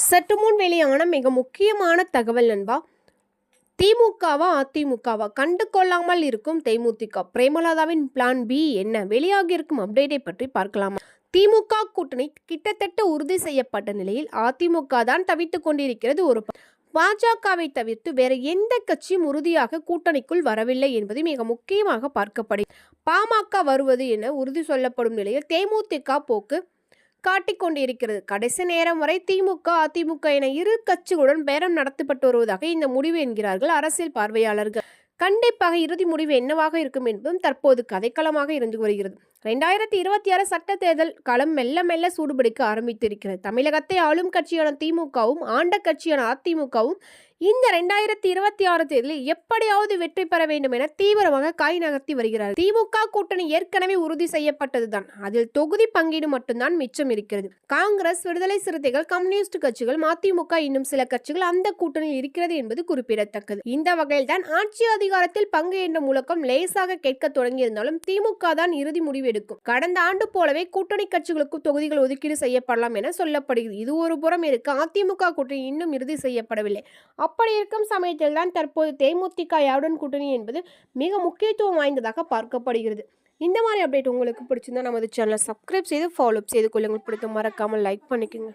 சற்று முன் வெளியான மிக முக்கியமான தகவல் நண்பா திமுகவா அதிமுகவா? கண்டு கொள்ளாமல் இருக்கும் தேமுதிக. பிரேமலதாவின் பிளான் பி என்ன? வெளியாகியிருக்கும் அப்டேட்டை பற்றி பார்க்கலாமா. திமுக கூட்டணி கிட்டத்தட்ட உறுதி செய்யப்பட்ட நிலையில் அதிமுக தான் தவித்துக் கொண்டிருக்கிறது ஒரு பாஜகவை தவிர்த்து வேற எந்த கட்சியும் உறுதியாக கூட்டணிக்குள் வரவில்லை என்பது மிக முக்கியமாக பார்க்கப்படும் பாமக வருவது என உறுதி சொல்லப்படும் நிலையில் தேமுதிக போக்கு காட்டிக்கொண்டிருக்கிறது. கடைசி நேரம் வரை திமுக அதிமுக என இரு கட்சிகளுடன் பேரம் நடத்தப்பட்டு வருவதாக இந்த முடிவு என்கிறார்கள் அரசியல் பார்வையாளர்கள். கண்டிப்பாக இறுதி முடிவு என்னவாக இருக்கும் என்பதும் தற்போது கதைக்களமாக இருந்து வருகிறது. ரெண்டாயிரத்தி இருபத்தி ஆறு சட்ட தேர்தல் களம் மெல்ல மெல்ல சூடுபிடிக்க ஆரம்பித்திருக்கிறது. தமிழகத்தை ஆளும் கட்சியான திமுகவும் ஆண்ட கட்சியான அதிமுகவும் இந்த ரெண்டாயிரத்தி இருபத்தி ஆறு தேர்தலில் எப்படியாவது வெற்றி பெற வேண்டும் என தீவிரமாக காய் நகர்த்தி வருகிறார் திமுக கூட்டணி ஏற்கனவே உறுதி செய்யப்பட்டதுதான். அதில் தொகுதி பங்கீடு மட்டும்தான் மிச்சம் இருக்கிறது. காங்கிரஸ் விடுதலை சிறுத்தைகள் கம்யூனிஸ்ட் கட்சிகள் மதிமுக இன்னும் சில கட்சிகள் அந்த கூட்டணியில் இருக்கிறது என்பது குறிப்பிடத்தக்கது. இந்த வகையில் தான் ஆட்சி அதிகாரத்தில் பங்கு என்ற முழக்கம் லேசாக கேட்க தொடங்கியிருந்தாலும் திமுக தான் இறுதி முடிவெடுக்கும் கடந்த ஆண்டு போலவே கூட்டணி கட்சிகளுக்கு தொகுதிகள் ஒதுக்கீடு செய்யப்படலாம் என சொல்லப்படுகிறது. இது ஒரு புறம் இருக்க. அதிமுக கூட்டணி இன்னும் இறுதி செய்யப்படவில்லை. அப்படி இருக்கும் சமயத்தில் தான் தற்போது தேமுதிக யாருடன் கூட்டணி என்பது மிக முக்கியத்துவம் வாய்ந்ததாக பார்க்கப்படுகிறது. இந்த மாதிரி அப்டேட் உங்களுக்கு பிடிச்சிருந்தா நமது சேனலை சப்ஸ்கிரைப் செய்து ஃபாலோ அப் செய்து கொள்ளுங்கள். பிடித்த மறக்காமல் லைக் பண்ணிக்கோங்க.